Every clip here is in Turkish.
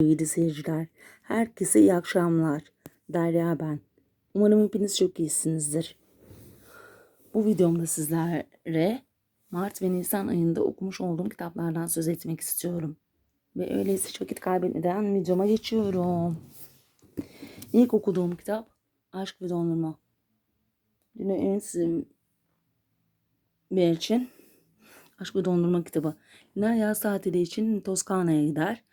Sevgili seyirciler, herkese iyi akşamlar. Derya ben. Umarım hepiniz çok iyisinizdir. Bu videomda sizlere Mart ve Nisan ayında okumuş olduğum kitaplardan söz etmek istiyorum. Ve öyleyse hiç vakit kaybetmeden videoma geçiyorum. İlk okuduğum kitap Aşk ve Dondurma. Yine en bir için Aşk ve Dondurma kitabı. Lina yaz tatili için Toskana'ya gider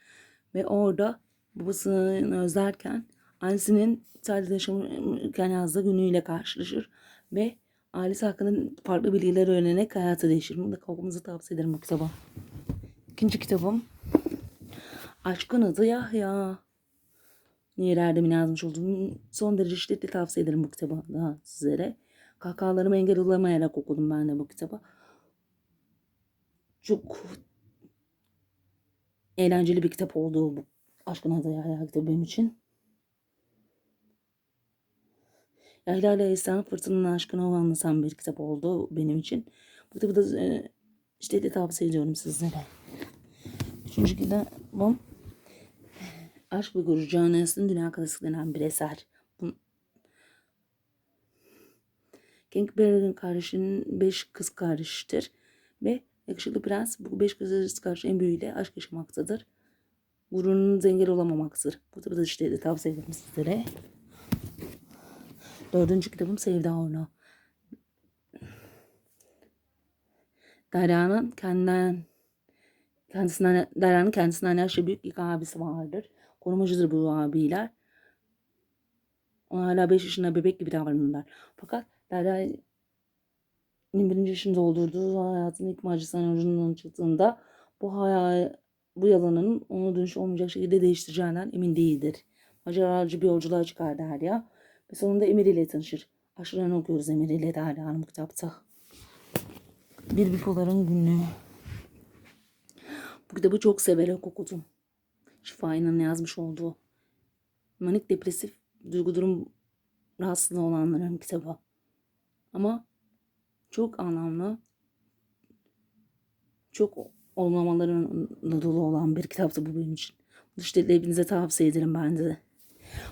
ve orada babasını özlerken annesinin İtalya'da yaşarken yazdığı günüyle karşılaşır ve ailesi hakkında farklı bilgiler öğrenerek hayatı değişir. Bunu da okumamızı tavsiye ederim bu kitaba. İkinci kitabım Aşkın adı Yahya. Nehir Erdem'in yazmış olduğum son derece şiddetle tavsiye ederim bu kitabı da sizlere. Kahkahalarımı engel olamayarak okudum ben de bu kitabı. Çok eğlenceli bir kitap oldu bu Aşkın Adı Yahya kitabı benim için. Yahya ile İhsan Fırtına'nın aşkına anlatan bir kitap oldu benim için. Bu kitabı da e, şiddetle tavsiye ediyorum sizlere. Üçüncü kitabım Aşk ve Gurur Camiası'nın dünya klasiklerinden bir eser. Bu, Kingsbury'nin kardeşinin beş kız kardeşidir. Ve Yakışıklı prens bu beş kız arası karşı en büyüğüyle aşk yaşamaktadır. Gururunun engel olamamaktır. Burada da işte de tavsiye ederim sizlere. Dördüncü kitabım Sevda Orna. Derya'nın kendinden kendisinden Derya'nın kendisinden yaşça şey büyük iki abisi vardır. Korumacıdır bu abiler. Ona hala 5 yaşında bebek gibi davranırlar. Fakat Derya 21. yaşını doldurduğu hayatın ilk macerasının ucundan çıktığında bu hayal, bu yalanın onu dönüş olmayacak şekilde değiştireceğinden emin değildir. Maceracı bir yolculuğa çıkar Derya ve sonunda Emir ile tanışır. Aşırılarını okuyoruz Emir ile Derya'nın bu kitapta. Bir bipoların günlüğü. Bu kitabı çok severek okudum. Şifa yazmış olduğu. Manik depresif duygu durum rahatsızlığı olanların kitabı. Ama çok anlamlı, çok olmamalarına dolu olan bir kitaptı bu benim için. İşte hepinize tavsiye ederim ben de.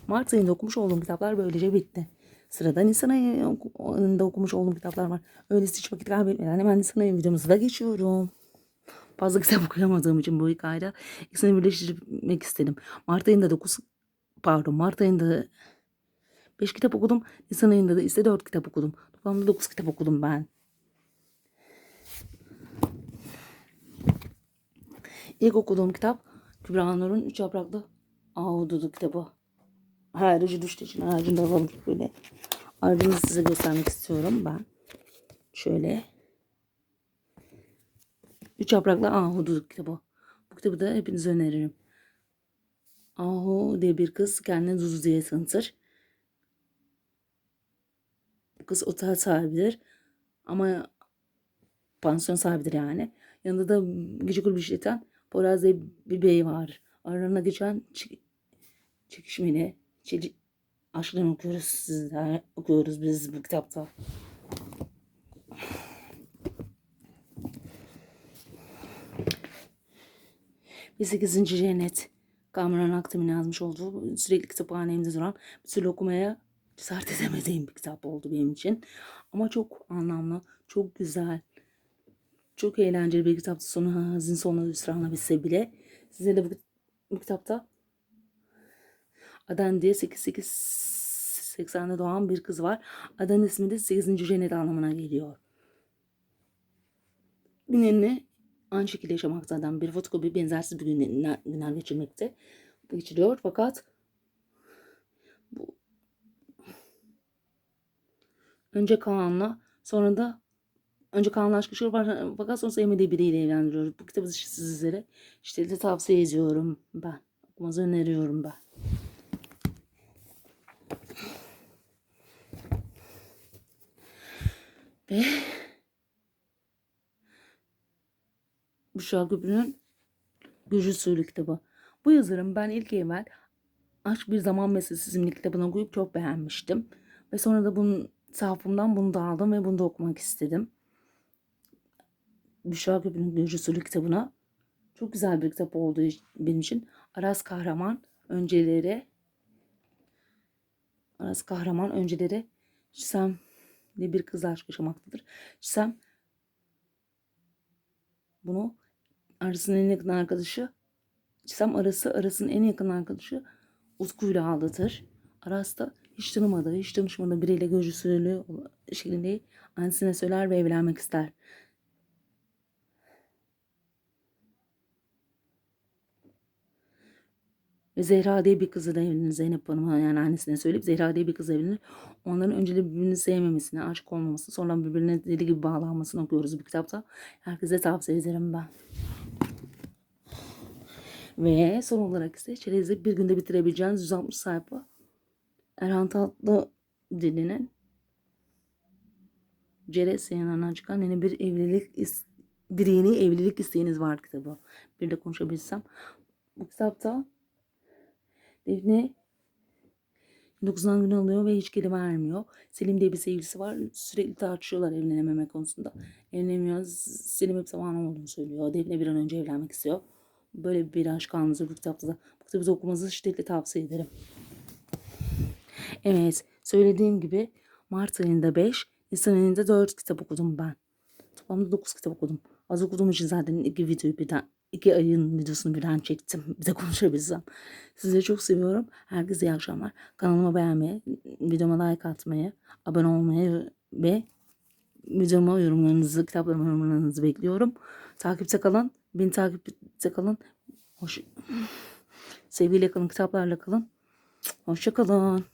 Mart ayında okumuş olduğum kitaplar böylece bitti. Sırada Nisan ayında okumuş olduğum kitaplar var. Öyleyse hiç vakit kaybetmeden hemen Nisan ayı videomuza da geçiyorum. Fazla kitap okuyamadığım için bu ilk ayda ikisini birleştirmek istedim. Mart ayında 9 pardon Mart ayında 5 kitap okudum. Nisan ayında da ise 4 kitap okudum. Toplamda 9 kitap okudum ben. İlk okuduğum kitap Kübra Nur'un Üç Yapraklı Ahududu kitabı. Ayrıcı düştüğü için ağacında alalım böyle. Ardını size göstermek istiyorum ben. Şöyle. Üç Yapraklı Ahududu kitabı. Bu kitabı da hepinize öneririm. Ahu diye bir kız kendini Zuzu diye tanıtır. Kız otel sahibidir. Ama pansiyon sahibidir yani. Yanında da gece kulübü işleten Poyraz diye bir bey var. Aralarına geçen çek çekişmeli çeli aşklarını okuyoruz sizler okuyoruz biz bu kitapta. Bir sekizinci cennet. Kamuran Aktem'in yazmış olduğu sürekli kütüphanemde duran bir türlü okumaya cesaret edemediğim bir kitap oldu benim için. Ama çok anlamlı, çok güzel, çok eğlenceli bir kitaptı. Sonu hazin sonu hüsranla bitse bile. Size de bu, bu kitapta Aden diye 8880'de doğan bir kız var. Aden ismi de 8. cennet anlamına geliyor. Günlerini aynı şekilde yaşamaktadan bir fotokopi benzersiz bir günler, günler geçirmekte geçiriyor. Fakat önce Kaan'la sonra da önce Kaan'la aşk yaşıyor fakat sonra sevmediği biriyle evlendiriyor. Bu kitabı sizlere işte de tavsiye ediyorum ben. Okumanızı öneriyorum ben. Ve Büşra Gübrü'nün Gücü Suylu kitabı. Bu yazarım ben ilk evvel Aşk Bir Zaman Meselesi isimli kitabını okuyup çok beğenmiştim. Ve sonra da bunun sahafımdan bunu da aldım ve bunu da okumak istedim. Büşra Gübrü'nün Gücü Suylu kitabına çok güzel bir kitap olduğu benim için. Aras Kahraman önceleri Aras Kahraman önceleri Çisem ne bir kızla aşk yaşamaktadır. Çisem bunu Aras'ın en yakın arkadaşı Çisem Aras'ı Aras'ın en yakın arkadaşı Utku'yla aldatır. Aras da hiç tanımadığı, hiç tanışmadığı biriyle görücüsülü şeklinde annesine söyler ve evlenmek ister. Ve Zehra diye bir kızı da evlenir. Zeynep Hanım'a yani annesine söyleyip Zehra diye bir kız evlenir. Onların önce de birbirini sevmemesini, aşık olmamasını, sonra birbirine deli gibi bağlanmasını okuyoruz bu kitapta. Herkese tavsiye ederim ben. Ve son olarak ise çerezi bir günde bitirebileceğiniz 160 sayfa Erhan Tatlı dilinin Ceres yanına çıkan yeni bir evlilik bir yeni evlilik isteğiniz var kitabı. Bir de konuşabilsem. Bu kitapta Defne 9'dan gün alıyor ve hiç geri vermiyor. Selim diye bir sevgilisi var. Sürekli tartışıyorlar evlenememe konusunda. Evlenemiyor. Selim hep zamanı olduğunu söylüyor. Defne bir an önce evlenmek istiyor. Böyle bir aşk anınızı bu kitapta da. Bu kitabı okumanızı şiddetle tavsiye ederim. Evet, söylediğim gibi Mart ayında 5, Nisan ayında 4 kitap okudum ben. Toplamda 9 kitap okudum. Az okuduğum için zaten iki videoyu birden, iki ayın videosunu birden çektim. Bir de konuşabilsem. Sizleri çok seviyorum. Herkese iyi akşamlar. Kanalıma beğenmeyi, videoma like atmayı, abone olmayı ve videoma yorumlarınızı, kitaplarıma yorumlarınızı bekliyorum. Takipte kalın. Beni takipte kalın. Hoş... Sevgiyle kalın, kitaplarla kalın. Hoşça kalın.